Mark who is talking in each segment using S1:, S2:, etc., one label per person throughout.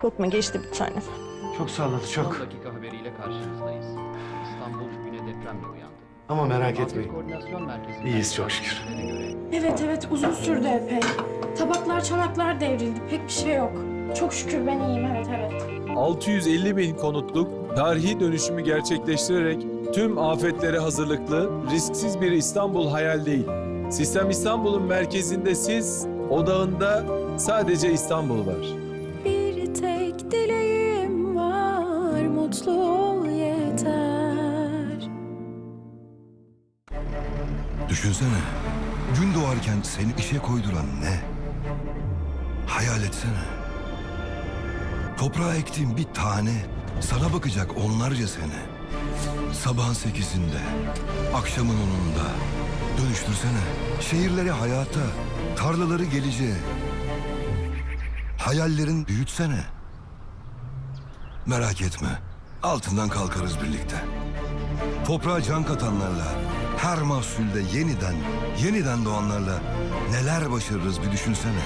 S1: Korkma geçti bir tane.
S2: Çok salladı
S3: Son
S2: çok.
S3: dakika haberiyle karşınızdayız. İstanbul güne depremle uyandı.
S2: Ama merak etmeyin.
S3: Koordinasyon Merkezi'nden
S2: İyiyiz çok şükür.
S3: göre
S4: Evet evet uzun sürdü epey. Tabaklar çanaklar devrildi pek bir şey yok. Çok şükür ben iyiyim evet evet.
S5: 650 bin konutluk tarihi dönüşümü gerçekleştirerek tüm afetlere hazırlıklı, risksiz bir İstanbul hayal değil. Sistem İstanbul'un merkezinde siz, odağında sadece İstanbul var.
S6: Düşünsene. Gün doğarken seni işe koyduran ne? Hayal etsene. Toprağa ektiğin bir tane sana bakacak onlarca sene. Sabahın sekizinde, akşamın onunda. Dönüştürsene. Şehirleri hayata, tarlaları geleceğe. Hayallerin büyütsene. Merak etme. Altından kalkarız birlikte. Toprağa can katanlarla, her mahsulde yeniden, yeniden doğanlarla neler başarırız bir düşünsene.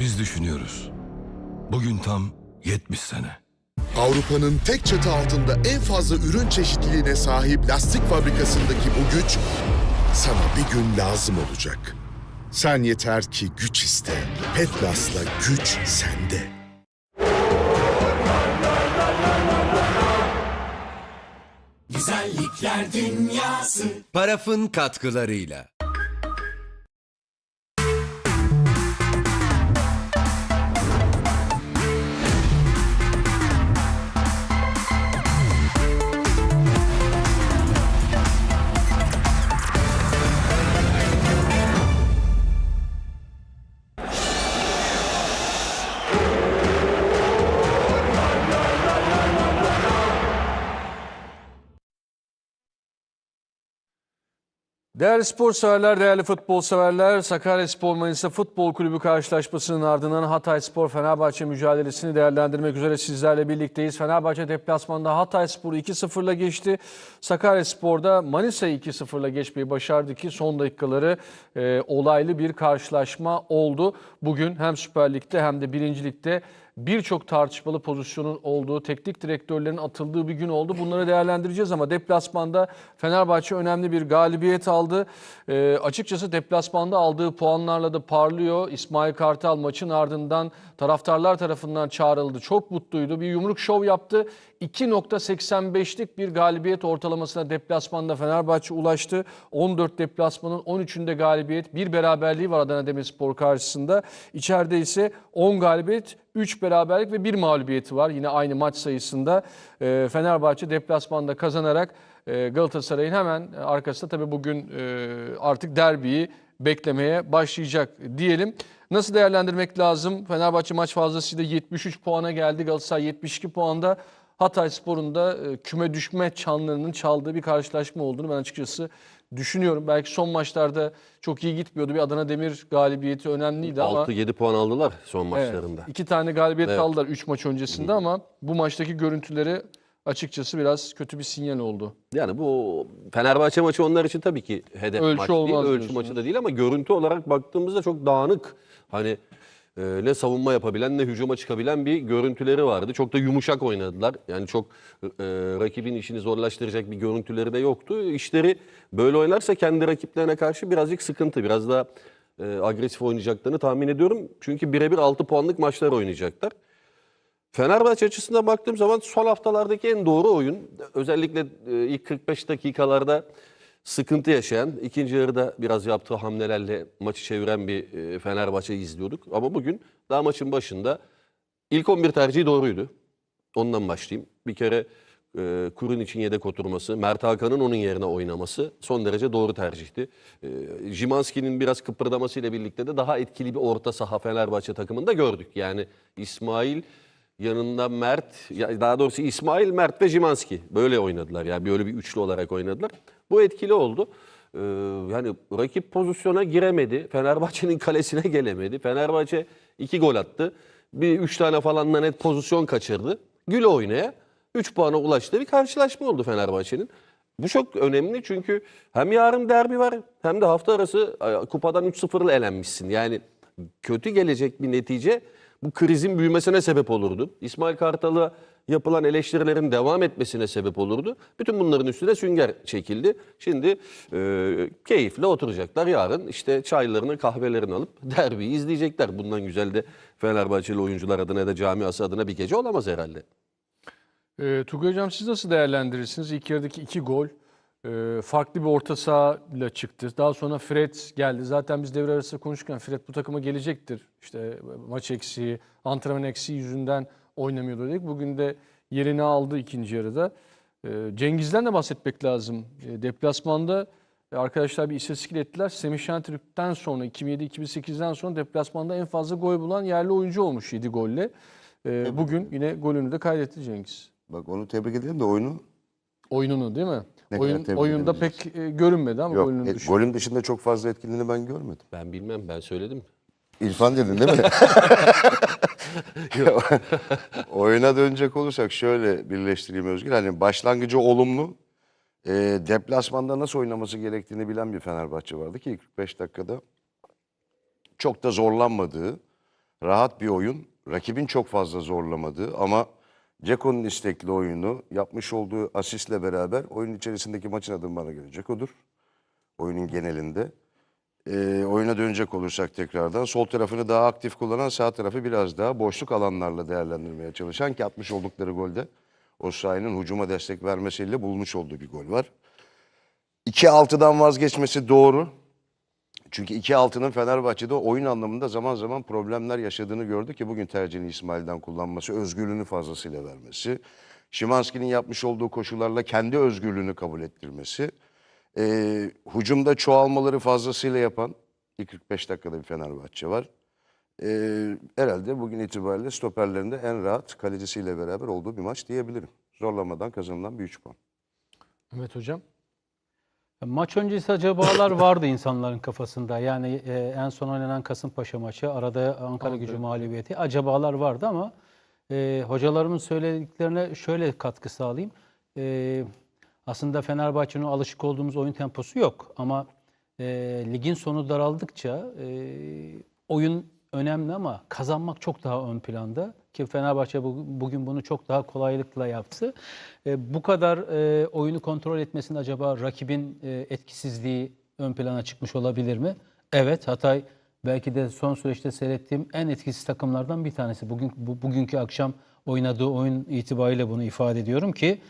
S6: Biz düşünüyoruz. Bugün tam 70 sene.
S7: Avrupa'nın tek çatı altında en fazla ürün çeşitliliğine sahip lastik fabrikasındaki bu güç sana bir gün lazım olacak. Sen yeter ki güç iste. Petlas'la güç sende.
S8: Parafın katkılarıyla.
S9: Değerli spor severler, değerli futbol severler, Sakaryaspor Manisa Futbol Kulübü karşılaşmasının ardından Hatay Spor Fenerbahçe mücadelesini değerlendirmek üzere sizlerle birlikteyiz. Fenerbahçe deplasmanda Hatay Spor'u 2-0'la geçti. Sakaryaspor'da Manisa'yı 2-0'la geçmeyi başardı ki son dakikaları e, olaylı bir karşılaşma oldu. Bugün hem Süper Lig'de hem de 1. Lig'de birçok tartışmalı pozisyonun olduğu, teknik direktörlerin atıldığı bir gün oldu. Bunları değerlendireceğiz ama deplasmanda Fenerbahçe önemli bir galibiyet aldı. Ee, açıkçası deplasmanda aldığı puanlarla da parlıyor. İsmail Kartal maçın ardından taraftarlar tarafından çağrıldı. Çok mutluydu. Bir yumruk şov yaptı. 2.85'lik bir galibiyet ortalamasına deplasmanda Fenerbahçe ulaştı. 14 deplasmanın 13'ünde galibiyet, bir beraberliği var Adana Demirspor karşısında. İçeride ise 10 galibiyet, 3 beraberlik ve 1 mağlubiyeti var. Yine aynı maç sayısında Ee, Fenerbahçe deplasmanda kazanarak e, Galatasaray'ın hemen arkasında tabii bugün e, artık derbiyi beklemeye başlayacak diyelim. Nasıl değerlendirmek lazım? Fenerbahçe maç fazlasıyla 73 puana geldi. Galatasaray 72 puanda. Hatay Spor'un da e, küme düşme çanlarının çaldığı bir karşılaşma olduğunu ben açıkçası düşünüyorum. Belki son maçlarda çok iyi gitmiyordu. Bir Adana Demir galibiyeti önemliydi ama
S10: 6-7 puan aldılar son
S9: Evet,
S10: maçlarında.
S9: iki tane galibiyet
S10: Evet.
S9: aldılar 3 maç öncesinde ama bu maçtaki görüntüleri açıkçası biraz kötü bir sinyal oldu.
S10: Yani bu Fenerbahçe maçı onlar için tabii ki hedef
S9: Ölçü
S10: maç değil, ölçü
S9: diyorsunuz.
S10: maçı da değil ama görüntü olarak baktığımızda çok dağınık. Hani e, ne savunma yapabilen ne hücuma çıkabilen bir görüntüleri vardı. Çok da yumuşak oynadılar. Yani çok e, rakibin işini zorlaştıracak bir görüntüleri de yoktu. İşleri böyle oynarsa kendi rakiplerine karşı birazcık sıkıntı, biraz daha e, agresif oynayacaklarını tahmin ediyorum. Çünkü birebir 6 puanlık maçlar oynayacaklar. Fenerbahçe açısından baktığım zaman son haftalardaki en doğru oyun. Özellikle e, ilk 45 dakikalarda sıkıntı yaşayan, ikinci yarıda biraz yaptığı hamlelerle maçı çeviren bir e, Fenerbahçe izliyorduk. Ama bugün daha maçın başında ilk 11 tercihi doğruydu. Ondan başlayayım. Bir kere e, Kurun için yedek oturması, Mert Hakan'ın onun yerine oynaması son derece doğru tercihti. E, Jimanski'nin biraz kıpırdamasıyla birlikte de daha etkili bir orta saha Fenerbahçe takımında gördük. Yani İsmail yanında Mert, daha doğrusu İsmail, Mert ve Jimanski böyle oynadılar. Yani böyle bir üçlü olarak oynadılar. Bu etkili oldu. Ee, yani rakip pozisyona giremedi. Fenerbahçe'nin kalesine gelemedi. Fenerbahçe iki gol attı. Bir üç tane falan da net pozisyon kaçırdı. Güle oynaya 3 puana ulaştığı bir karşılaşma oldu Fenerbahçe'nin. Bu çok önemli çünkü hem yarın derbi var hem de hafta arası e, kupadan 3-0'la elenmişsin. Yani kötü gelecek bir netice bu krizin büyümesine sebep olurdu. İsmail Kartal'a yapılan eleştirilerin devam etmesine sebep olurdu. Bütün bunların üstüne sünger çekildi. Şimdi e, keyifle oturacaklar. Yarın işte çaylarını kahvelerini alıp derbiyi izleyecekler. Bundan güzel de Fenerbahçeli oyuncular adına ya da camiası adına bir gece olamaz herhalde.
S9: Ee, Tugay Hocam siz nasıl değerlendirirsiniz? İlk yarıdaki iki gol e, farklı bir orta sahayla çıktı. Daha sonra Fred geldi. Zaten biz devre arası konuşurken Fred bu takıma gelecektir. İşte maç eksiği, antrenman eksiği yüzünden oynamıyordu dedik. Bugün de yerini aldı ikinci yarıda. Ee, Cengiz'den de bahsetmek lazım. Ee, deplasmanda e, arkadaşlar bir istatistik ettiler. Semih Şentürk'ten sonra 2007-2008'den sonra deplasmanda en fazla gol bulan yerli oyuncu olmuş 7 golle. Ee, bugün yine golünü de kaydetti Cengiz.
S1: Bak onu tebrik edelim de oyunu
S9: Oyununu değil mi?
S1: Ne kadar
S9: Oyun,
S1: tebrik
S9: oyunda pek e, görünmedi ama
S1: yok.
S9: golünün
S1: e,
S9: dışında.
S1: golün dışında çok fazla etkinliğini ben görmedim.
S10: Ben bilmem ben söyledim.
S1: İrfan dedin değil mi? Oyuna dönecek olursak şöyle birleştireyim Özgür. Hani başlangıcı olumlu. E, deplasmanda nasıl oynaması gerektiğini bilen bir Fenerbahçe vardı ki ilk 45 dakikada çok da zorlanmadığı, rahat bir oyun. Rakibin çok fazla zorlamadığı ama Ceko'nun istekli oyunu yapmış olduğu asistle beraber oyun içerisindeki maçın adını bana göre Ceko'dur. Oyunun genelinde. Ee, oyuna dönecek olursak tekrardan sol tarafını daha aktif kullanan sağ tarafı biraz daha boşluk alanlarla değerlendirmeye çalışan ki atmış oldukları golde o sahanın hücuma destek vermesiyle bulmuş olduğu bir gol var. 2-6'dan vazgeçmesi doğru. Çünkü 2-6'nın Fenerbahçe'de oyun anlamında zaman zaman problemler yaşadığını gördük ki bugün tercihini İsmail'den kullanması, özgürlüğünü fazlasıyla vermesi, Şimanski'nin yapmış olduğu koşullarla kendi özgürlüğünü kabul ettirmesi, ee, hücumda çoğalmaları fazlasıyla yapan ilk 45 dakikada bir Fenerbahçe var. Ee, herhalde bugün itibariyle stoperlerinde en rahat kalecisiyle beraber olduğu bir maç diyebilirim. Zorlamadan kazanılan bir 3 puan.
S9: Mehmet Hocam.
S3: Maç öncesi acabalar vardı insanların kafasında. Yani e, en son oynanan Kasımpaşa maçı, arada Ankara gücü mağlubiyeti. Acabalar vardı ama e, hocalarımın söylediklerine şöyle katkı sağlayayım. E, aslında Fenerbahçe'nin alışık olduğumuz oyun temposu yok. Ama e, ligin sonu daraldıkça e, oyun önemli ama kazanmak çok daha ön planda. Ki Fenerbahçe bu- bugün bunu çok daha kolaylıkla yaptı. E, bu kadar e, oyunu kontrol etmesinde acaba rakibin e, etkisizliği ön plana çıkmış olabilir mi? Evet Hatay belki de son süreçte seyrettiğim en etkisiz takımlardan bir tanesi. Bugün bu, bugünkü akşam oynadığı oyun itibariyle bunu ifade ediyorum ki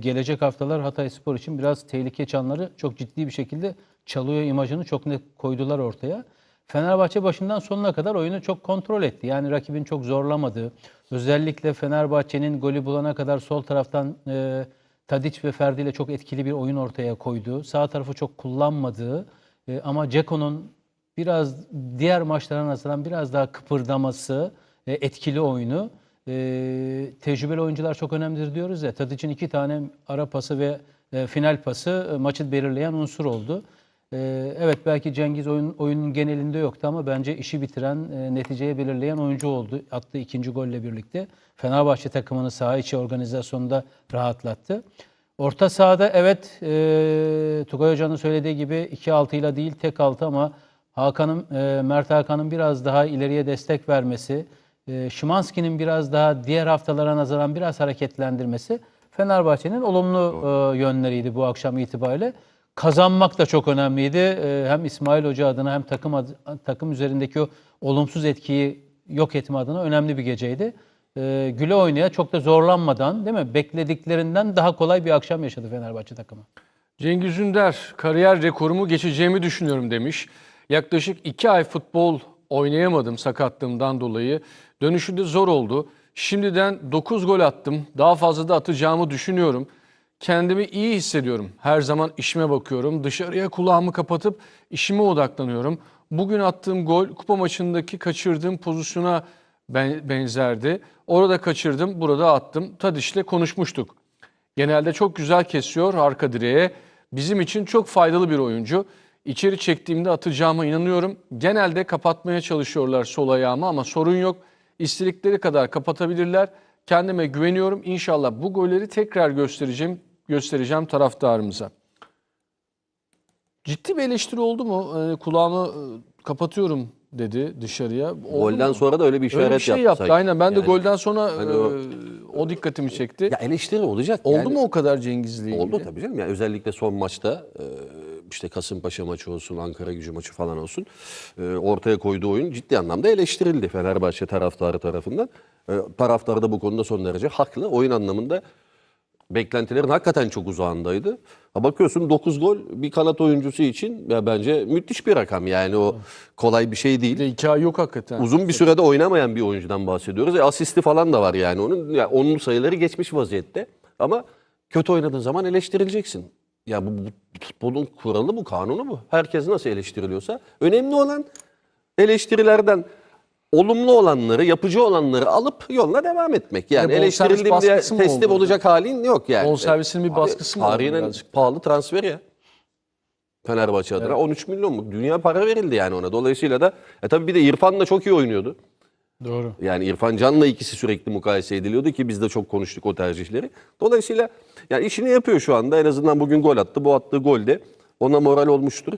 S3: gelecek haftalar Hatay Spor için biraz tehlike çanları çok ciddi bir şekilde çalıyor imajını çok net koydular ortaya. Fenerbahçe başından sonuna kadar oyunu çok kontrol etti. Yani rakibin çok zorlamadığı, özellikle Fenerbahçe'nin golü bulana kadar sol taraftan e, Tadic ve Ferdi ile çok etkili bir oyun ortaya koyduğu, sağ tarafı çok kullanmadığı e, ama Ceko'nun biraz diğer maçlara nazaran biraz daha kıpırdaması, e, etkili oyunu. E, tecrübeli oyuncular çok önemlidir diyoruz ya. Tadic'in iki tane ara pası ve e, final pası e, maçı belirleyen unsur oldu. Ee, evet belki Cengiz oyun, oyunun genelinde yoktu ama bence işi bitiren, e, neticeyi belirleyen oyuncu oldu. Attığı ikinci golle birlikte. Fenerbahçe takımını saha içi organizasyonda rahatlattı. Orta sahada evet e, Tugay Hoca'nın söylediği gibi 2-6 ile değil tek 6 ama Hakan'ın, e, Mert Hakan'ın biraz daha ileriye destek vermesi, e, Şimanski'nin biraz daha diğer haftalara nazaran biraz hareketlendirmesi Fenerbahçe'nin olumlu e, yönleriydi bu akşam itibariyle. Kazanmak da çok önemliydi. Ee, Hem İsmail Hoca adına hem takım takım üzerindeki o olumsuz etkiyi yok etme adına önemli bir geceydi. Ee, Güle oynaya çok da zorlanmadan değil mi? Beklediklerinden daha kolay bir akşam yaşadı Fenerbahçe takımı.
S9: Cengiz Ünder kariyer rekorumu geçeceğimi düşünüyorum demiş. Yaklaşık iki ay futbol oynayamadım sakatlığımdan dolayı. Dönüşü de zor oldu. Şimdiden 9 gol attım. Daha fazla da atacağımı düşünüyorum. Kendimi iyi hissediyorum. Her zaman işime bakıyorum. Dışarıya kulağımı kapatıp işime odaklanıyorum. Bugün attığım gol kupa maçındaki kaçırdığım pozisyona ben- benzerdi. Orada kaçırdım, burada attım. Tadiş'le konuşmuştuk. Genelde çok güzel kesiyor arka direğe. Bizim için çok faydalı bir oyuncu. İçeri çektiğimde atacağıma inanıyorum. Genelde kapatmaya çalışıyorlar sol ayağımı ama sorun yok. İstedikleri kadar kapatabilirler. Kendime güveniyorum. İnşallah bu golleri tekrar göstereceğim göstereceğim taraftarımıza. Ciddi bir eleştiri oldu mu? Ee, kulağımı e, kapatıyorum dedi dışarıya. Oldu
S10: Golden
S9: mu?
S10: sonra da öyle bir işaret
S9: Öyle bir şey
S10: yaptı.
S9: yaptı.
S10: sanki.
S9: Aynen ben de
S10: Yani-
S9: golden sonra
S10: Hani
S9: e,
S10: o-
S9: o dikkatimi çekti.
S10: Ya eleştiri olacak.
S9: Oldu
S10: yani.
S9: mu o kadar Cengiz'le ilgili?
S10: Oldu tabii canım. Yani özellikle son maçta e, işte Kasımpaşa maçı olsun, Ankara gücü maçı falan olsun. e, Ortaya koyduğu oyun ciddi anlamda eleştirildi Fenerbahçe taraftarı tarafından. E, Taraftar da bu konuda son derece haklı. Oyun anlamında beklentilerin hakikaten çok uzağındaydı. Ha bakıyorsun 9 gol bir kanat oyuncusu için ya bence müthiş bir rakam. Yani o kolay bir şey
S9: Bir
S10: değil.
S9: de iki ay yok hakikaten.
S10: Uzun bir sürede oynamayan bir oyuncudan bahsediyoruz. E, asisti falan da var yani onun. Ya onun sayıları geçmiş vaziyette. Ama kötü oynadığın zaman eleştirileceksin. Ya bu, bu futbolun kuralı bu, kanunu bu. Herkes nasıl eleştiriliyorsa. Önemli olan eleştirilerden olumlu olanları, yapıcı olanları alıp yoluna devam etmek. Yani
S9: Bir de bonservis
S10: eleştirildim diye teslim olacak halin yok yani.
S9: Bonservisinin bir
S10: Abi,
S9: baskısı mı
S10: Tarihin en pahalı transfer ya. Fenerbahçe adına 13 milyon mu? Dünya para verildi yani ona. Dolayısıyla da e tabii bir de İrfan da çok iyi oynuyordu.
S3: Doğru.
S10: Yani İrfan Can'la ikisi sürekli mukayese ediliyordu ki biz de çok konuştuk o tercihleri. Dolayısıyla yani işini yapıyor şu anda. En azından bugün gol attı. Bu attığı gol de ona moral olmuştur.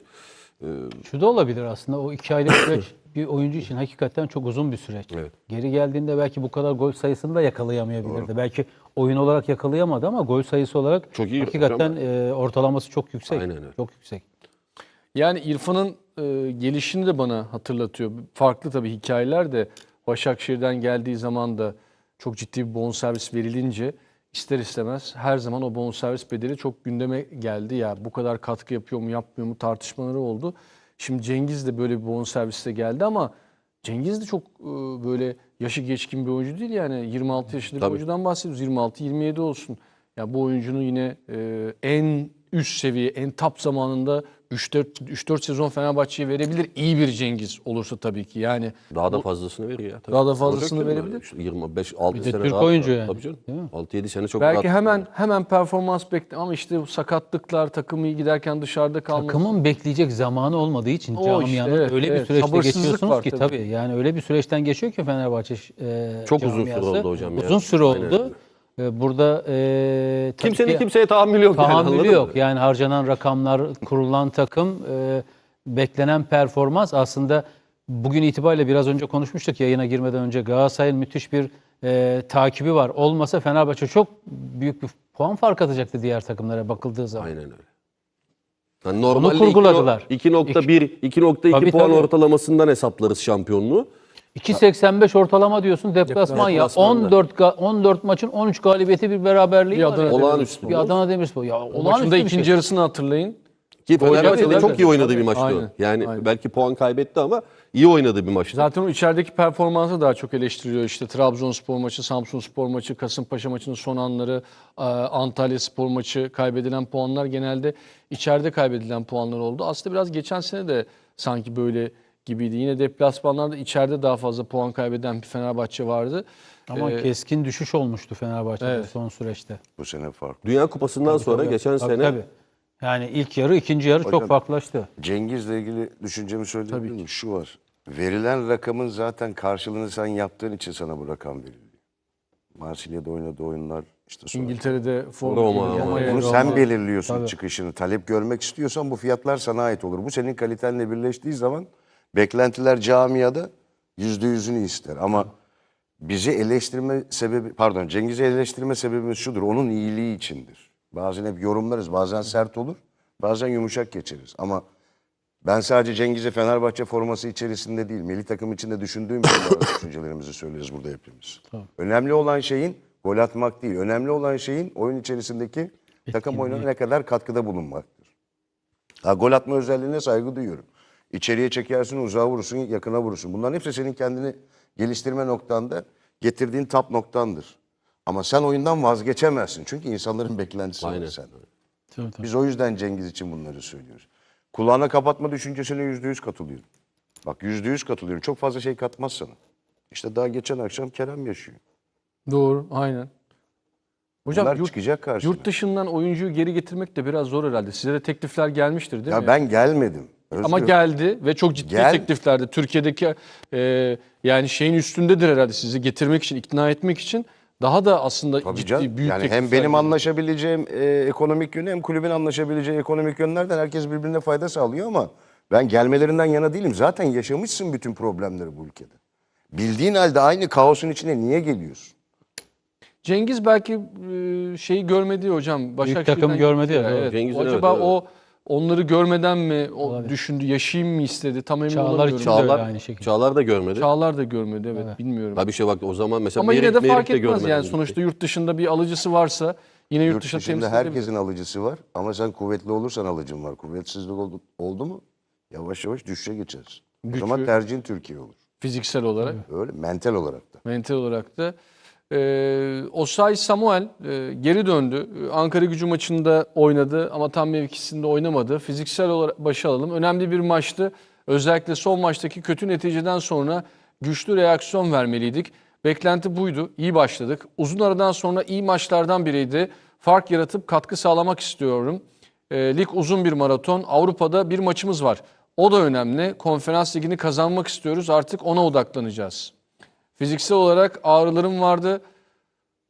S3: Şu da olabilir aslında. O iki aylık süreç bir oyuncu için hakikaten çok uzun bir süreç.
S10: Evet.
S3: Geri geldiğinde belki bu kadar gol sayısını da yakalayamayabilirdi. Belki oyun olarak yakalayamadı ama gol sayısı olarak
S10: Çok iyi
S3: hakikaten e, ortalaması çok yüksek.
S10: Aynen öyle.
S3: Çok yüksek.
S9: Yani İrfan'ın e, gelişini de bana hatırlatıyor. Farklı tabii hikayeler de Başakşehir'den geldiği zaman da çok ciddi bir bonservis verilince ister istemez her zaman o bonservis bedeli çok gündeme geldi. Ya bu kadar katkı yapıyor mu yapmıyor mu tartışmaları oldu. Şimdi Cengiz de böyle bir bonservisle geldi ama Cengiz de çok e, böyle yaşı geçkin bir oyuncu değil yani 26 yaşında bir
S10: Tabii.
S9: oyuncudan bahsediyoruz. 26-27 olsun. Ya bu oyuncunun yine e, en üst seviye, en top zamanında 3-4 3-4 sezon Fenerbahçe'ye verebilir. İyi bir Cengiz olursa tabii ki. Yani
S10: Daha da fazlasını veriyor ya. Tabii.
S9: Daha da fazlasını
S10: Olacak
S9: verebilir.
S10: öyle. 25 6
S3: Bir de
S10: sene
S3: Türk
S10: rahat-
S3: oyuncu yani.
S10: Tabii canım.
S3: Değil mi?
S10: 6-7 sene çok
S9: belki
S10: rahat.
S9: hemen hemen performans bekle ama işte bu sakatlıklar takımı iyi giderken dışarıda kalması.
S3: Takımın bekleyecek zamanı olmadığı için
S9: O
S3: camianın
S9: işte, evet,
S3: öyle bir
S9: evet.
S3: süreçte
S9: Sabırsızlık
S3: geçiyorsunuz
S9: var
S3: ki
S9: tabii.
S3: tabii. Yani öyle bir süreçten geçiyor ki Fenerbahçe e,
S10: Çok uzun süre
S3: camiası.
S10: oldu hocam ya.
S3: Uzun süre
S10: Aynen
S3: oldu. E, burada e, tabii
S10: Kimsenin
S3: ki-
S10: kimseye tahammülü yok. yani,
S3: Tahammülü
S10: anladın
S3: yok.
S10: mı?
S3: Yani harcanan rakamlar, kurulan takım, e, beklenen performans aslında bugün itibariyle biraz önce konuşmuştuk yayına girmeden önce Galatasaray'ın müthiş bir e, takibi var. Olmasa Fenerbahçe çok büyük bir puan fark atacaktı diğer takımlara bakıldığı zaman.
S10: Aynen öyle. Yani normalde
S3: kurguladılar.
S10: 2.1, 2.2
S3: Tabii,
S10: puan
S3: tabii.
S10: ortalamasından hesaplarız şampiyonluğu.
S3: 2.85 ortalama diyorsun deplasman ya.
S10: Deplasmanda.
S3: 14 ga- 14 maçın 13 galibiyeti bir beraberliği
S9: Bir
S3: var.
S9: Adana
S3: ya.
S10: Olağanüstü.
S3: Bir Adana Demirspor. Ya
S9: O maçın
S3: olağanüstü
S9: da
S3: bir
S9: ikinci
S3: şey.
S9: yarısını hatırlayın.
S10: Ki Fenerbahçe'de
S9: tabii,
S10: çok iyi oynadığı bir
S9: Tabii,
S10: maçtı o.
S9: aynen,
S10: Yani
S9: aynen.
S10: belki puan kaybetti ama iyi oynadığı bir maçtı.
S9: Zaten o içerideki performansı daha çok eleştiriliyor. İşte Trabzonspor maçı, Samsunspor maçı, Kasımpaşa maçının son anları, e, Antalya Spor maçı kaybedilen puanlar genelde içeride kaybedilen puanlar oldu. Aslında biraz geçen sene de sanki böyle gibiydi. Yine deplasmanlarda içeride daha fazla puan kaybeden bir Fenerbahçe vardı.
S3: Ama
S9: Ee,
S3: keskin düşüş olmuştu Fenerbahçe'de
S9: Evet.
S3: son süreçte.
S1: Bu sene farklı.
S10: Dünya Kupası'ndan sonra geçen
S3: Tabii,
S10: sene
S3: tabii. Yani ilk yarı, ikinci yarı çok
S1: Hocam-
S3: farklılaştı.
S1: Cengiz'le ilgili düşüncemi söyleyebilir miyim? Şu var. Verilen rakamın zaten karşılığını sen yaptığın için sana bu rakam veriliyor. Marsilya'da oynadığı oyunlar işte sonra.
S9: İngiltere'de form
S10: Roma,
S9: Roma'ya-
S1: Bunu
S3: Roma.
S1: sen belirliyorsun
S3: Tabii.
S1: çıkışını. Talep görmek istiyorsan bu fiyatlar sana ait olur. Bu senin kalitenle birleştiği zaman beklentiler camiada yüzde yüzünü ister. Ama bizi eleştirme sebebi, pardon Cengiz'i eleştirme sebebimiz şudur. Onun iyiliği içindir. Bazen hep yorumlarız. Bazen sert olur. Bazen yumuşak geçeriz. Ama ben sadece Cengiz'e Fenerbahçe forması içerisinde değil, milli takım içinde düşündüğüm için düşüncelerimizi söyleriz burada hepimiz. Önemli olan şeyin gol atmak değil. Önemli olan şeyin oyun içerisindeki takım oyununa ne kadar katkıda bulunmaktır. Ha, gol atma özelliğine saygı duyuyorum. İçeriye çekersin, uzağa vurursun, yakına vurursun. Bunların hepsi senin kendini geliştirme noktanda getirdiğin tap noktandır. Ama sen oyundan vazgeçemezsin. Çünkü insanların beklentisi var.
S3: Tabii, tabii.
S1: Biz o yüzden Cengiz için bunları söylüyoruz. Kulağına kapatma düşüncesine yüzde yüz katılıyorum. Bak yüzde yüz katılıyorum. Çok fazla şey katmaz sana. İşte daha geçen akşam Kerem yaşıyor.
S9: Doğru, aynen. Hocam
S1: Bunlar
S9: yurt,
S1: çıkacak karşına.
S9: yurt dışından oyuncuyu geri getirmek de biraz zor herhalde. Size de teklifler gelmiştir değil
S1: ya
S9: mi?
S1: ben gelmedim.
S9: Ama
S1: Özgür.
S9: geldi ve çok ciddi
S1: Gel.
S9: tekliflerde. Türkiye'deki e, yani şeyin üstündedir herhalde sizi getirmek için, ikna etmek için. Daha da aslında
S1: Tabii
S9: ciddi,
S1: canım.
S9: büyük
S1: yani hem benim anlaşabileceğim e, ekonomik yönü hem kulübün anlaşabileceği ekonomik yönlerden herkes birbirine fayda sağlıyor ama Ben gelmelerinden yana değilim. Zaten yaşamışsın bütün problemleri bu ülkede. Bildiğin halde aynı kaosun içine niye geliyorsun?
S9: Cengiz belki e, şeyi görmedi hocam. Başakşehir'den
S3: takım görmedi ya.
S9: Evet. Acaba
S10: evet.
S9: o onları görmeden mi o düşündü, yaşayayım mı istedi? Tam emin
S3: Çağlar
S9: olamıyorum.
S3: için de öyle
S10: Çağlar,
S3: aynı şekilde.
S10: Çağlar da görmedi.
S9: Çağlar da görmedi evet, bilmiyorum.
S10: Tabii şey bak o zaman mesela
S9: Ama yine de
S10: Merih
S9: fark etmez yani sonuçta yurt dışında bir alıcısı varsa yine yurt,
S1: Yurt
S9: dışında
S1: dışında
S9: temsil edebilir.
S1: herkesin alıcısı var ama sen kuvvetli olursan alıcın var. Kuvvetsizlik oldu, oldu mu yavaş yavaş düşüşe geçeriz. O
S9: Güçlü-
S1: zaman tercihin Türkiye olur.
S9: fiziksel olarak.
S1: Öyle mental olarak da.
S9: mental olarak da. Ee, Osay Samuel e, geri döndü. Ankara gücü maçında oynadı ama tam mevkisinde oynamadı. Fiziksel olarak başa alalım. Önemli bir maçtı. Özellikle son maçtaki kötü neticeden sonra güçlü reaksiyon vermeliydik. Beklenti buydu. İyi başladık. Uzun aradan sonra iyi maçlardan biriydi. Fark yaratıp katkı sağlamak istiyorum. Ee, lig uzun bir maraton. Avrupa'da bir maçımız var. O da önemli. Konferans ligini kazanmak istiyoruz. Artık ona odaklanacağız. Fiziksel olarak ağrılarım vardı.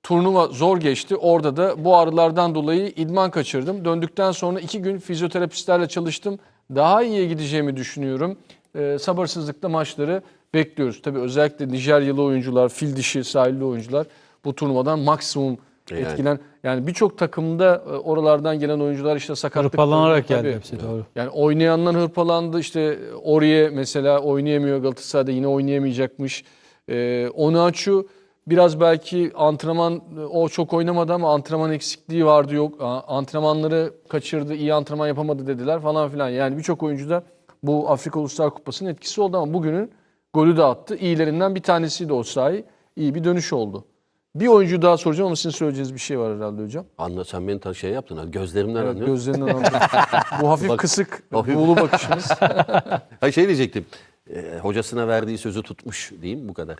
S9: Turnuva zor geçti. Orada da bu ağrılardan dolayı idman kaçırdım. Döndükten sonra iki gün fizyoterapistlerle çalıştım. Daha iyiye gideceğimi düşünüyorum. Ee, sabırsızlıkla maçları bekliyoruz. Tabii özellikle Nijeryalı oyuncular, fil dişi sahilli oyuncular bu turnuvadan maksimum
S10: Yani.
S9: etkilen. Yani birçok takımda e, oralardan gelen oyuncular işte sakatlık.
S3: Hırpalanarak
S9: Tabii.
S3: geldi hepsi doğru.
S9: Yani oynayanlar hırpalandı. İşte Oriye mesela oynayamıyor Galatasaray'da yine oynayamayacakmış. Ee, Onaçu biraz belki antrenman o çok oynamadı ama antrenman eksikliği vardı yok. Antrenmanları kaçırdı, iyi antrenman yapamadı dediler falan filan. Yani birçok oyuncu da bu Afrika Uluslar Kupası'nın etkisi oldu ama bugünün golü de attı. İyilerinden bir tanesiydi o sahi. İyi bir dönüş oldu. Bir oyuncu daha soracağım ama sizin söyleyeceğiniz bir şey var herhalde hocam.
S10: Anla sen beni ta- şey yaptın ha gözlerimden
S9: Evet,
S10: anlıyorum.
S9: gözlerinden anladım. Bu hafif
S10: Bak-
S9: kısık, buğulu bakışınız.
S10: Hayır şey diyecektim. E, hocasına verdiği sözü tutmuş diyeyim bu kadar.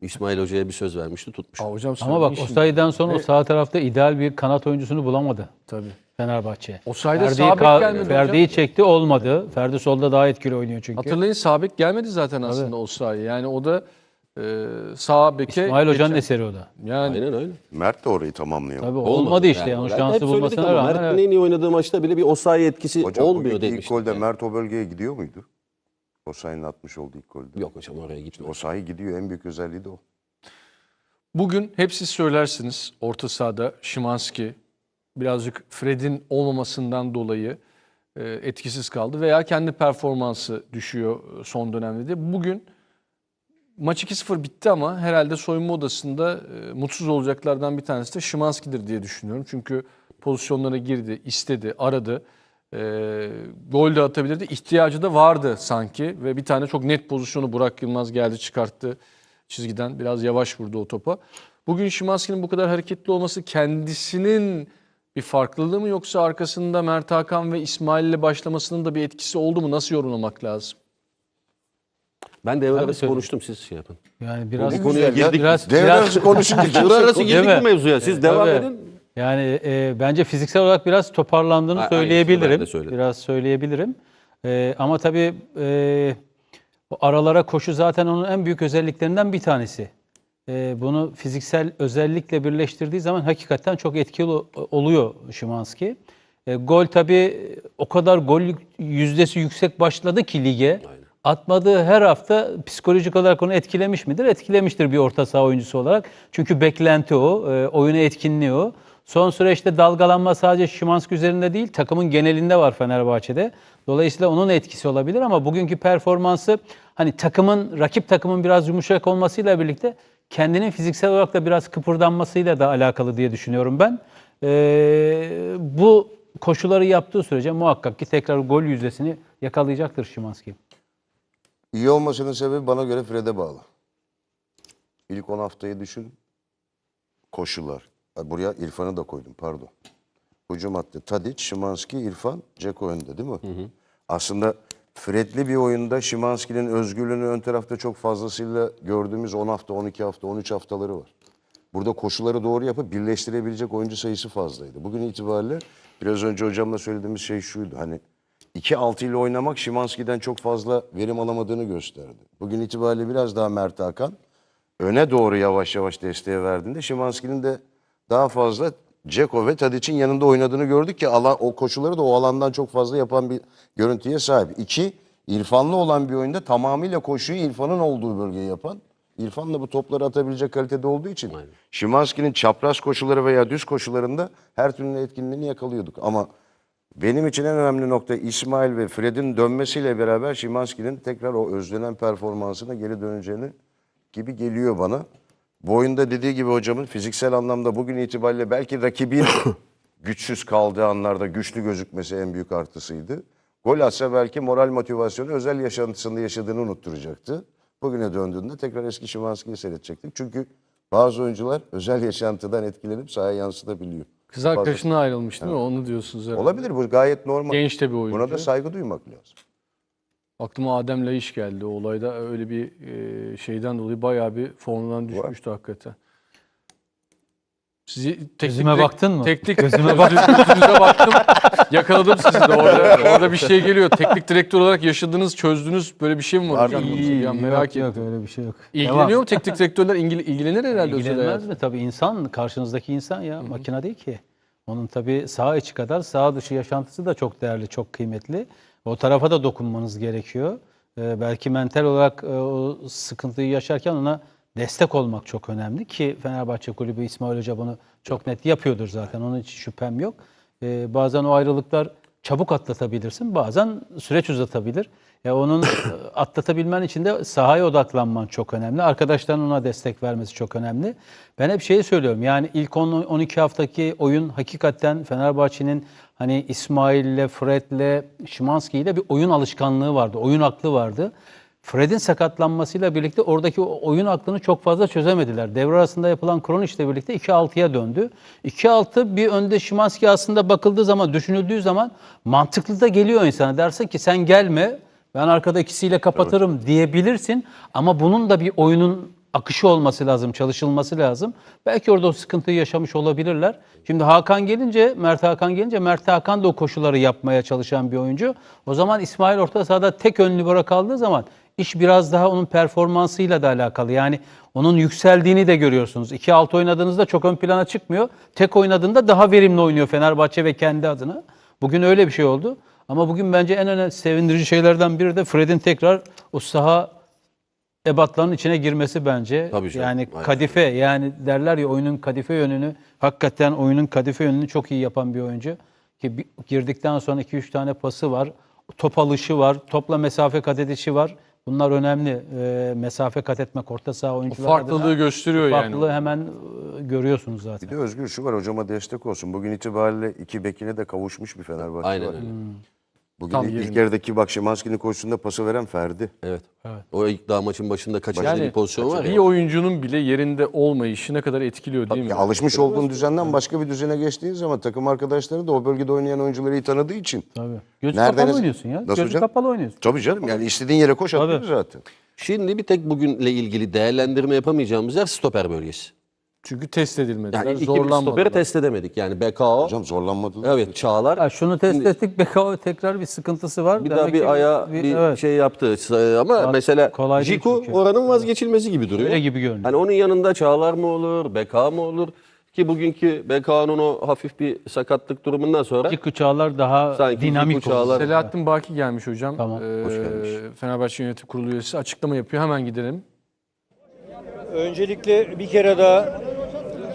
S10: İsmail Hoca'ya bir söz vermişti tutmuş.
S9: Aa, hocam
S3: Ama bak o sayıdan sonra o sağ tarafta ideal bir kanat oyuncusunu bulamadı
S9: Tabii.
S3: Fenerbahçe.
S9: O sağ bek
S3: ka-
S9: gelmedi
S3: Ferdi'yi
S9: hocam.
S3: çekti olmadı. Ferdi solda daha etkili oynuyor çünkü.
S9: Hatırlayın Sabek gelmedi zaten aslında o sahaya. Yani o da e, sağ beke
S3: İsmail Hoca'nın
S9: geçen-
S3: eseri o da.
S9: Yani
S10: Aynen öyle.
S1: Mert de orayı tamamlıyor.
S3: Tabii olmadı işte. Yani, o şansı bulmasına rağmen.
S10: Mert'in
S3: evet.
S10: en iyi oynadığı maçta bile bir Osayi etkisi
S1: Hocam
S10: olmuyor
S1: bugünkü ilk
S10: demiştik.
S1: golde
S10: yani.
S1: Mert o bölgeye gidiyor muydu? Osayi'nin atmış olduğu ilk golde.
S10: Yok hocam oraya gitmiyor.
S1: Osayi gidiyor. En büyük özelliği de o.
S9: bugün hep siz söylersiniz orta sahada Şimanski birazcık Fred'in olmamasından dolayı e, etkisiz kaldı veya kendi performansı düşüyor e, son dönemde de. Bugün maç 2-0 bitti ama herhalde soyunma odasında e, mutsuz olacaklardan bir tanesi de Şimanski'dir diye düşünüyorum. Çünkü pozisyonlara girdi, istedi, aradı. E, gol de atabilirdi. İhtiyacı da vardı sanki ve bir tane çok net pozisyonu Burak Yılmaz geldi çıkarttı çizgiden. Biraz yavaş vurdu o topa. Bugün Şimanski'nin bu kadar hareketli olması kendisinin bir farklılığı mı yoksa arkasında Mert Hakan ve İsmail ile başlamasının da bir etkisi oldu mu? Nasıl yorumlamak lazım?
S10: Ben devre arası konuştum siz şey yapın.
S3: Yani biraz
S10: Bu konuya girdik.
S3: biraz
S1: Devre
S3: biraz
S1: arası konuşunca
S10: Devre arası girdik bu mevzuya. Siz devam
S3: Tabii.
S10: edin.
S3: Yani e, bence fiziksel olarak biraz toparlandığını
S10: A- aynısını ben
S3: söyleyebilirim.
S10: de söyledim.
S3: Biraz söyleyebilirim. E, ama tabii e, bu aralara koşu zaten onun en büyük özelliklerinden bir tanesi. E, bunu fiziksel özellikle birleştirdiği zaman hakikaten çok etkili ol- oluyor Şimanski. E, gol tabii o kadar gol yüzdesi yüksek başladı ki lige. Atmadığı her hafta psikolojik olarak onu etkilemiş midir? Etkilemiştir bir orta saha oyuncusu olarak. Çünkü beklenti o, e, oyuna etkinliği o. Son süreçte dalgalanma sadece Şimanski üzerinde değil, takımın genelinde var Fenerbahçe'de. Dolayısıyla onun etkisi olabilir ama bugünkü performansı hani takımın, rakip takımın biraz yumuşak olmasıyla birlikte kendinin fiziksel olarak da biraz kıpırdanmasıyla da alakalı diye düşünüyorum ben. Ee, bu koşuları yaptığı sürece muhakkak ki tekrar gol yüzdesini yakalayacaktır Şimanski.
S1: İyi olmasının sebebi bana göre Fred'e bağlı. İlk 10 haftayı düşün. Koşular. Buraya İrfan'ı da koydum pardon. Hücum hattı. Tadic, Şimanski, İrfan, Ceko önde değil mi? Aslında Fred'li bir oyunda Şimanski'nin özgürlüğünü ön tarafta çok fazlasıyla gördüğümüz 10 hafta, 12 hafta, 13 haftaları var. Burada koşuları doğru yapıp birleştirebilecek oyuncu sayısı fazlaydı. Bugün itibariyle biraz önce hocamla söylediğimiz şey şuydu. Hani 2-6 ile oynamak Şimanski'den çok fazla verim alamadığını gösterdi. Bugün itibariyle biraz daha Mert Hakan öne doğru yavaş yavaş desteğe verdiğinde Şimanski'nin de daha fazla Ceko ve Tadic'in yanında oynadığını gördük ki alan, o koşuları da o alandan çok fazla yapan bir görüntüye sahip. İki, İrfan'la olan bir oyunda tamamıyla koşuyu İrfan'ın olduğu bölgeye yapan. İrfan da bu topları atabilecek kalitede olduğu için Şimanski'nin çapraz koşuları veya düz koşularında her türlü etkinliğini yakalıyorduk. Ama benim için en önemli nokta İsmail ve Fred'in dönmesiyle beraber Şimanski'nin tekrar o özlenen performansına geri döneceğini gibi geliyor bana. Bu oyunda dediği gibi hocamın fiziksel anlamda bugün itibariyle belki rakibin güçsüz kaldığı anlarda güçlü gözükmesi en büyük artısıydı. Gol atsa belki moral motivasyonu özel yaşantısında yaşadığını unutturacaktı. Bugüne döndüğünde tekrar eski Şimanski'yi seyredecektik. Çünkü bazı oyuncular özel yaşantıdan etkilenip sahaya yansıtabiliyor.
S9: Kız arkadaşına ayrılmış değil mi? Onu diyorsunuz herhalde.
S1: Olabilir bu gayet normal.
S9: Genç de bir oyuncu.
S1: Buna da saygı duymak lazım.
S9: Aklıma Adem Laiş geldi. O olayda öyle bir e, şeyden dolayı bayağı bir formdan düşmüştü hakikaten. Sizi teknik
S3: Gözüme baktın mı?
S9: Teknik
S3: Gözüme
S9: bak. Gözünüze baktım. Yakaladım sizi de orada. Orada bir şey geliyor. Teknik direktör olarak yaşadığınız, çözdüğünüz böyle bir şey mi var
S1: Var?
S9: Bir an merak
S3: yok,
S9: ettim.
S3: yok öyle bir şey yok.
S9: İlgileniyor
S3: Devam.
S9: mu teknik direktörler? İlgil, ilgilenir herhalde
S3: İlgilenmez mi? Tabii insan, karşınızdaki insan ya. Makine değil ki. Onun tabii sağ içi kadar sağ dışı yaşantısı da çok değerli, çok kıymetli. O tarafa da dokunmanız gerekiyor. Ee, belki mental olarak e, o sıkıntıyı yaşarken ona destek olmak çok önemli ki Fenerbahçe Kulübü İsmail Hoca bunu çok net yapıyordur zaten. Onun için şüphem yok. Ee, bazen o ayrılıklar çabuk atlatabilirsin. Bazen süreç uzatabilir. Ya onun e, atlatabilmen için de sahaya odaklanman çok önemli. Arkadaşların ona destek vermesi çok önemli. Ben hep şeyi söylüyorum. Yani ilk 10 12 haftaki oyun hakikaten Fenerbahçe'nin hani İsmail'le, Fred'le, Şimanski'yle bir oyun alışkanlığı vardı. Oyun aklı vardı. Fred'in sakatlanmasıyla birlikte oradaki oyun aklını çok fazla çözemediler. Devre arasında yapılan Kronic'le birlikte 2-6'ya döndü. 2-6 bir önde Şimanski aslında bakıldığı zaman, düşünüldüğü zaman mantıklı da geliyor insana. Dersin ki sen gelme, ben arkada ikisiyle kapatırım diyebilirsin. Ama bunun da bir oyunun akışı olması lazım, çalışılması lazım. Belki orada o sıkıntıyı yaşamış olabilirler. Şimdi Hakan gelince, Mert Hakan gelince Mert Hakan da o koşuları yapmaya çalışan bir oyuncu. O zaman İsmail orta sahada tek ön libero kaldığı zaman iş biraz daha onun performansıyla da alakalı. Yani onun yükseldiğini de görüyorsunuz. 2-6 oynadığınızda çok ön plana çıkmıyor. Tek oynadığında daha verimli oynuyor Fenerbahçe ve kendi adına. Bugün öyle bir şey oldu. Ama bugün bence en önemli sevindirici şeylerden biri de Fred'in tekrar o saha ebatların içine girmesi bence.
S10: Tabii canım,
S3: yani
S10: aynen.
S3: kadife yani derler ya oyunun kadife yönünü hakikaten oyunun kadife yönünü çok iyi yapan bir oyuncu. Ki bir- girdikten sonra 2-3 tane pası var. Top alışı var. Topla mesafe kat edişi var. Bunlar önemli. Ee, mesafe kat etmek orta saha
S9: O
S3: oyuncular
S9: farklılığı
S3: adına
S9: gösteriyor yani.
S3: farklılığı hemen e, görüyorsunuz zaten.
S1: Bir de Özgür şu var hocama destek olsun. Bugün itibariyle iki bekine de kavuşmuş bir Fenerbahçe
S10: Aynen
S1: var.
S10: öyle.
S1: Bugün
S9: Tam
S1: ilk, ilk
S9: yerinde.
S1: yarıdaki bak Şimanski'nin koşusunda pası veren Ferdi.
S10: Evet. O ilk daha maçın başında kaçırdığı
S9: Yani
S10: bir pozisyon var
S9: bir
S10: ya.
S9: oyuncunun bile yerinde olmayışı ne kadar etkiliyor değil mi?
S1: Alışmış olduğun düzenden başka bir düzene geçtiğin zaman takım arkadaşları da o bölgede oynayan oyuncuları iyi tanıdığı için.
S3: Tabii. Gözü
S1: Nereden-
S3: kapalı oynuyorsun ya.
S1: Nasıl
S3: Gözü
S1: hocam?
S3: kapalı oynuyorsun.
S1: Tabii canım yani istediğin yere koş atıyor
S3: Tabii.
S1: zaten.
S10: Şimdi bir tek bugünle ilgili değerlendirme yapamayacağımız yer stoper bölgesi.
S9: Çünkü test edilmediler,
S10: Yani iki bir
S9: zorlanmadılar.
S10: stoperi test edemedik. Yani BKO,
S1: Hocam zorlanmadı.
S10: evet Çağlar.
S3: Ha, şunu test
S10: Şimdi-
S3: ettik. BKO tekrar bir sıkıntısı var.
S10: Bir
S3: Demek
S10: daha bir
S3: ki
S10: aya bir
S3: evet.
S10: şey yaptı. Ama
S3: Kolay-
S10: mesela
S3: kolay
S10: Jiku oranın vazgeçilmesi gibi duruyor.
S3: Öyle gibi görünüyor.
S10: Hani onun yanında Çağlar mı olur, BK mı olur? Ki bugünkü BK'nın o hafif bir sakatlık durumundan sonra
S3: İlk uçağlar daha
S10: Sanki
S3: dinamik oldu.
S9: Selahattin Baki gelmiş hocam.
S3: Tamam,
S9: Ee,
S1: hoş gelmiş.
S9: Fenerbahçe Yönetim Kurulu üyesi açıklama yapıyor. Hemen gidelim.
S2: Öncelikle bir kere daha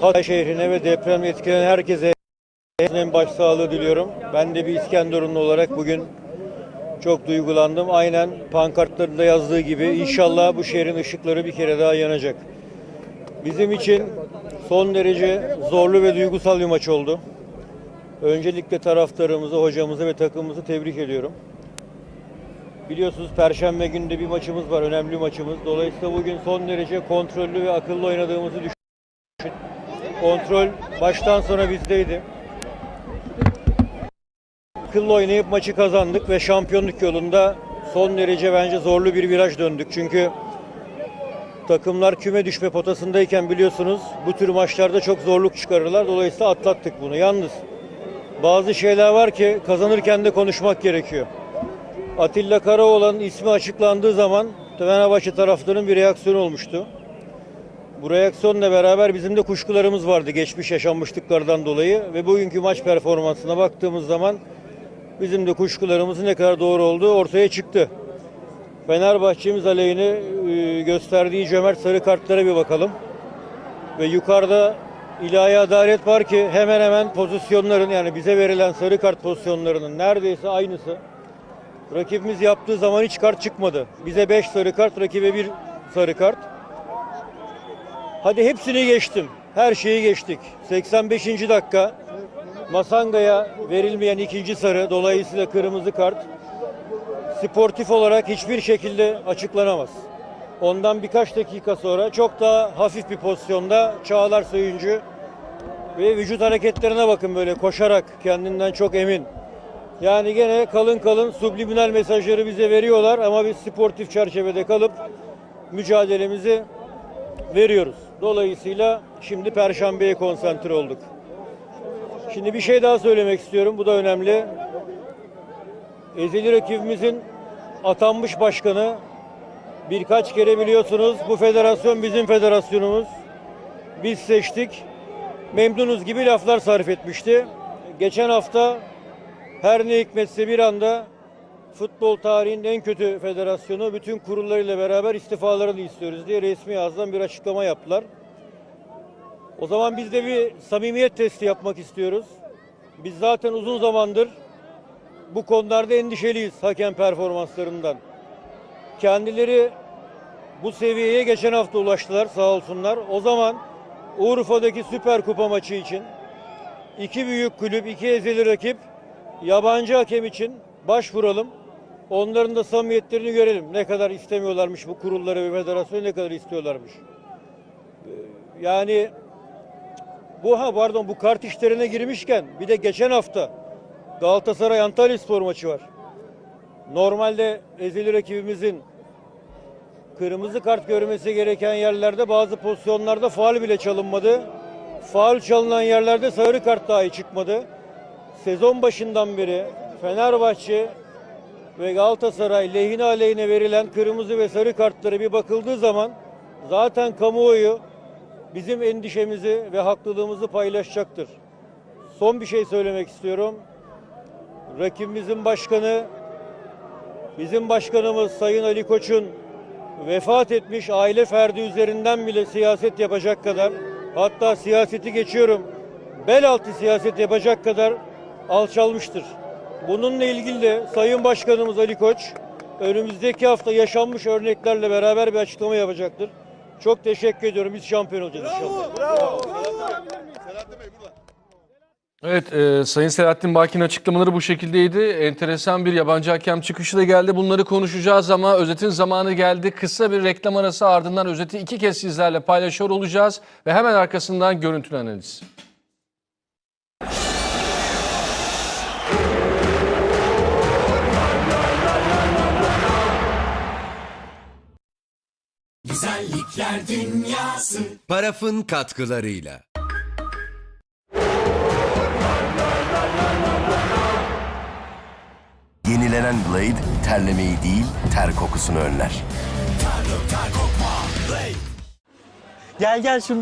S2: Hatay şehrine ve deprem etkilenen herkese en başsağlığı diliyorum. Ben de bir İskenderunlu olarak bugün çok duygulandım. Aynen pankartlarında yazdığı gibi inşallah bu şehrin ışıkları bir kere daha yanacak. Bizim için son derece zorlu ve duygusal bir maç oldu. Öncelikle taraftarımızı, hocamızı ve takımımızı tebrik ediyorum. Biliyorsunuz Perşembe günü de bir maçımız var, önemli maçımız. Dolayısıyla bugün son derece kontrollü ve akıllı oynadığımızı düşün. Kontrol baştan sona bizdeydi. Akıllı oynayıp maçı kazandık ve şampiyonluk yolunda son derece bence zorlu bir viraj döndük. Çünkü takımlar küme düşme potasındayken biliyorsunuz bu tür maçlarda çok zorluk çıkarırlar. Dolayısıyla atlattık bunu. Yalnız bazı şeyler var ki kazanırken de konuşmak gerekiyor. Atilla Karaoğlan'ın ismi açıklandığı zaman Fenerbahçe taraftarının bir reaksiyonu olmuştu. Bu reaksiyonla beraber bizim de kuşkularımız vardı geçmiş yaşanmışlıklardan dolayı ve bugünkü maç performansına baktığımız zaman bizim de kuşkularımızın ne kadar doğru olduğu ortaya çıktı. Fenerbahçe'miz aleyhine e, gösterdiği cömert sarı kartlara bir bakalım. Ve yukarıda ilahi adalet var ki hemen hemen pozisyonların yani bize verilen sarı kart pozisyonlarının neredeyse aynısı. Rakibimiz yaptığı zaman hiç kart çıkmadı. Bize 5 sarı kart, rakibe 1 sarı kart. Hadi hepsini geçtim. Her şeyi geçtik. 85. dakika Masanga'ya verilmeyen ikinci sarı dolayısıyla kırmızı kart sportif olarak hiçbir şekilde açıklanamaz. Ondan birkaç dakika sonra çok daha hafif bir pozisyonda Çağlar Söyüncü ve vücut hareketlerine bakın böyle koşarak kendinden çok emin. Yani gene kalın kalın subliminal mesajları bize veriyorlar ama biz sportif çerçevede kalıp mücadelemizi veriyoruz. Dolayısıyla şimdi Perşembe'ye konsantre olduk. Şimdi bir şey daha söylemek istiyorum. Bu da önemli. Ezeli rakibimizin atanmış başkanı birkaç kere biliyorsunuz bu federasyon bizim federasyonumuz. Biz seçtik. Memnunuz gibi laflar sarf etmişti. Geçen hafta her ne hikmetse bir anda futbol tarihinin en kötü federasyonu bütün kurullarıyla beraber istifalarını istiyoruz diye resmi ağızdan bir açıklama yaptılar. O zaman biz de bir samimiyet testi yapmak istiyoruz. Biz zaten uzun zamandır bu konularda endişeliyiz hakem performanslarından. Kendileri bu seviyeye geçen hafta ulaştılar sağ olsunlar. O zaman Urfa'daki Süper Kupa maçı için iki büyük kulüp, iki ezeli rakip yabancı hakem için başvuralım. Onların da samimiyetlerini görelim. Ne kadar istemiyorlarmış bu kurulları ve federasyonu ne kadar istiyorlarmış. Ee, Yani bu ha pardon bu kart işlerine girmişken bir de geçen hafta Galatasaray Antalya Spor maçı var. Normalde ezeli rakibimizin kırmızı kart görmesi gereken yerlerde bazı pozisyonlarda faul bile çalınmadı. Faul çalınan yerlerde sarı kart dahi çıkmadı. Sezon başından beri Fenerbahçe ve Galatasaray lehine aleyhine verilen kırmızı ve sarı kartları bir bakıldığı zaman zaten kamuoyu bizim endişemizi ve haklılığımızı paylaşacaktır. Son bir şey söylemek istiyorum. Rakibimizin başkanı, bizim başkanımız Sayın Ali Koç'un vefat etmiş aile ferdi üzerinden bile siyaset yapacak kadar, hatta siyaseti geçiyorum, bel altı siyaset yapacak kadar alçalmıştır. Bununla ilgili de Sayın Başkanımız Ali Koç önümüzdeki hafta yaşanmış örneklerle beraber bir açıklama yapacaktır. Çok teşekkür ediyorum. Biz şampiyon olacağız inşallah.
S9: Evet, e, Sayın Selahattin Baki'nin açıklamaları bu şekildeydi. Enteresan bir yabancı hakem çıkışı da geldi. Bunları konuşacağız ama özetin zamanı geldi. Kısa bir reklam arası ardından özeti iki kez sizlerle paylaşıyor olacağız. Ve hemen arkasından görüntülü analiz.
S8: Güzellikler dünyası
S11: Parafın katkılarıyla. Yenilenen Blade terlemeyi değil ter kokusunu önler.
S8: Gel gel şunu